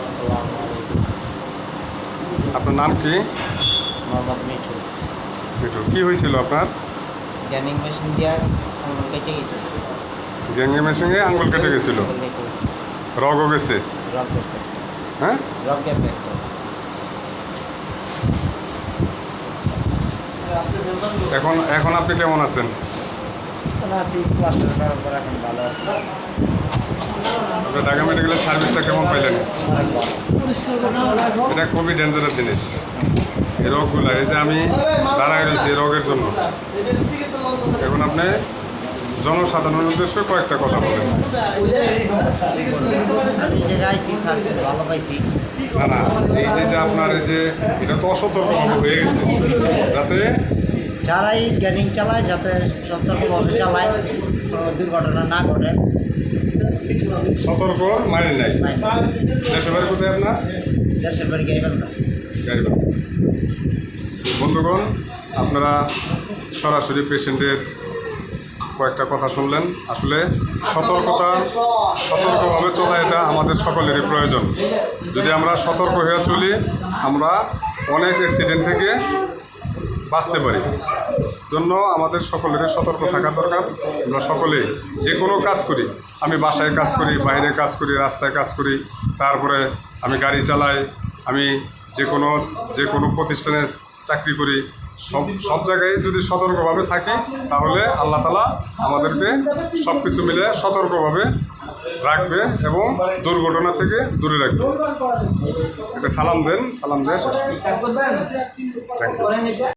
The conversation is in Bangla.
আসসালামু আলাইকুম আপনার নাম কি? মোহাম্মদ মিঠু। মিঠু কি হয়েছিল আপনার? গ্যানিং মেশিন দিয়ে আঙুল কেটে গেছে। গ্যাঙ্গে মেশিনে আঙ্গুল কেটে গেছিল? আঙুল কেটে গেছে। রগও গেছে? রক গেছে। হ্যাঁ? রক গেছে এখন এখন আপনি কেমন আছেন? এখন আছি প্লাস্টার করার পর এখন ভালো আছে। আপনার ঢাকা মেডিকেলের সার্ভিসটা কেমন পাইলেন? এটা খুবই ডেঞ্জারাস জিনিস। এই রোগগুলো, এই যে আমি দাঁড়ায় রয়েছি এই রোগের জন্য। এখন আপনি জনসাধারণের উদ্দেশ্যে কয়েকটা কথা বলেন। না না, এই যে আপনার এই যে, এটা তো অসতর্কভাবে হয়ে গেছে। যাতে যারাই গ্যানিং চালায়, যাতে সতর্কভাবে চালায়, কোনো দুর্ঘটনা না ঘটে। সতর্ক মানে নাই। দেশের বাড়ি কোথায় আপনার? দেশের বাড়ি। বন্ধুগণ আপনারা সরাসরি পেশেন্টের কয়েকটা কথা শুনলেন। আসলে সতর্কতা সতর্কভাবে চলা এটা আমাদের সকলেরই প্রয়োজন। যদি আমরা সতর্ক হয়ে চলি আমরা অনেক অ্যাক্সিডেন্ট থেকে বাঁচতে পারি। জন্য আমাদের সকলের সতর্ক থাকা দরকার। আমরা সকলে যে কোনো কাজ করি, আমি বাসায় কাজ করি, বাইরে কাজ করি, রাস্তায় কাজ করি, তারপরে আমি গাড়ি চালাই, আমি যে কোনো যে কোনো প্রতিষ্ঠানে চাকরি করি, সব সব জায়গায় যদি সতর্কভাবে থাকি, তাহলে আল্লাহ তালা আমাদেরকে সব কিছু মিলে সতর্কভাবে রাখবে এবং দুর্ঘটনা থেকে দূরে রাখবে। এটা সালাম দেন, সালাম দিয়ে